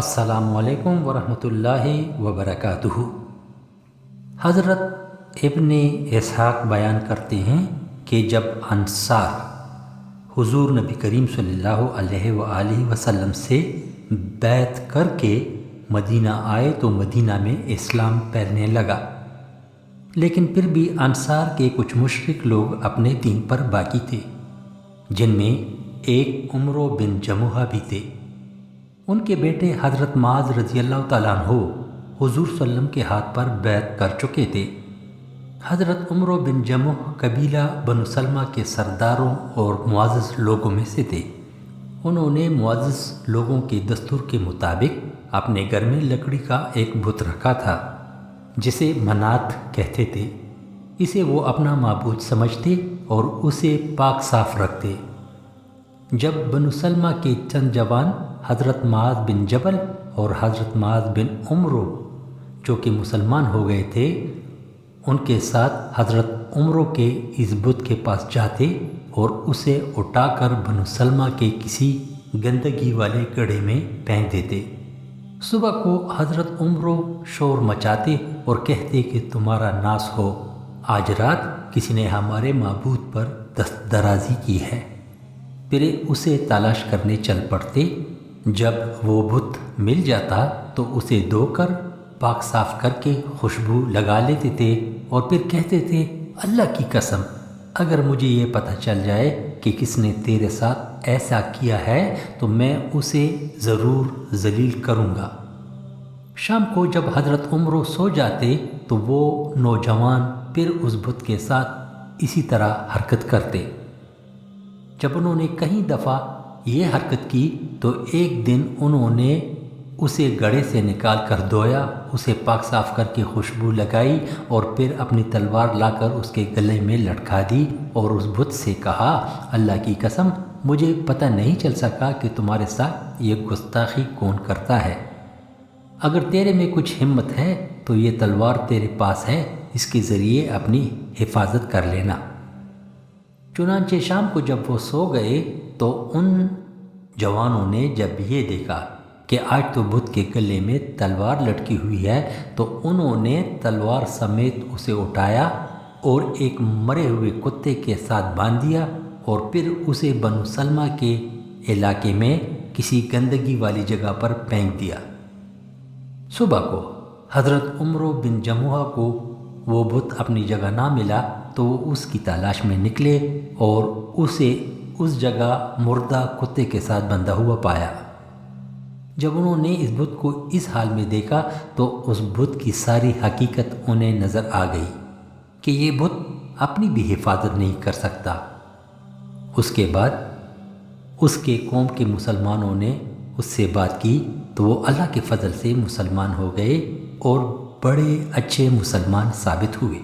असलकम वरहमतुल्लाहि वबरकातुहु हज़रत इब्ने इसहाक बयान करते हैं कि जब अनसार हुजूर नबी करीम सल्लल्लाहु अलैहि वसल्लम से बैत करके मदीना आए तो मदीना में इस्लाम फैलने लगा। लेकिन फिर भी अंसार के कुछ मुशरक लोग अपने दीन पर बाकी थे, जिनमें एक उम्र बिन जमुहा भी थे। उनके बेटे हज़रत माज रज़ी अल्लाह हो हुजूर सल्लम के हाथ पर बैत कर चुके थे। हज़रत उम्र बिन जमुह, कबीला, बनु सलमा के सरदारों और मुआज़ लोगों में से थे। उन्होंने मुआज़ लोगों के दस्तूर के मुताबिक अपने घर में लकड़ी का एक बुत रखा था, जिसे मनात कहते थे। इसे वो अपना मबूद समझते और उसे पाक साफ़ रखते। जब बनु सलमा के चंद जवान हज़रत माज बिन जबल और हज़रत माज बिन उम्र, जो कि मुसलमान हो गए थे, उनके साथ हज़रत उम्र के इस बुत के पास जाते और उसे उठाकर बनु सलमा के किसी गंदगी वाले गढ़े में फेंक देते। सुबह को हज़रत उम्र शोर मचाते और कहते कि तुम्हारा नाश हो। आज रात किसी ने हमारे मबूद पर दस्त दराजी की है। फिर उसे तलाश करने चल पड़ते जब वो बुत मिल जाता तो उसे धोकर पाक साफ़ करके खुशबू लगा लेते थे और फिर कहते थे, अल्लाह की कसम, अगर मुझे ये पता चल जाए कि किसने तेरे साथ ऐसा किया है तो मैं उसे ज़रूर जलील करूँगा। शाम को जब हज़रत उम्र सो जाते तो वो नौजवान फिर उस बुत के साथ इसी तरह हरकत करते। जब उन्होंने कई दफ़ा ये हरकत की तो एक दिन उन्होंने उसे गड़े से निकाल कर धोया, उसे पाक साफ़ करके खुशबू लगाई और फिर अपनी तलवार लाकर उसके गले में लटका दी और उस बुत से कहा, अल्लाह की कसम, मुझे पता नहीं चल सका कि तुम्हारे साथ ये गुस्ताखी कौन करता है। अगर तेरे में कुछ हिम्मत है तो ये तलवार तेरे पास है, इसके ज़रिए अपनी हिफाजत कर लेना। चुनानचे शाम को जब वो सो गए तो उन जवानों ने जब ये देखा कि आज तो बुद्ध के गले में तलवार लटकी हुई है तो उन्होंने तलवार समेत उसे उठाया और एक मरे हुए कुत्ते के साथ बाँध दिया और फिर उसे बनु सलमा के इलाके में किसी गंदगी वाली जगह पर फेंक दिया। सुबह को हज़रत उम्र बिन जमुआ को वो बुत अपनी जगह ना मिला तो वो उसकी तलाश में निकले और उसे उस जगह मुर्दा कुत्ते के साथ बंधा हुआ पाया। जब उन्होंने इस बुत को इस हाल में देखा तो उस बुत की सारी हकीकत उन्हें नज़र आ गई कि ये बुत अपनी भी हिफाजत नहीं कर सकता। उसके बाद उसके कौम के मुसलमानों ने उससे बात की तो वो अल्लाह के फजल से मुसलमान हो गए और बड़े अच्छे मुसलमान साबित हुए।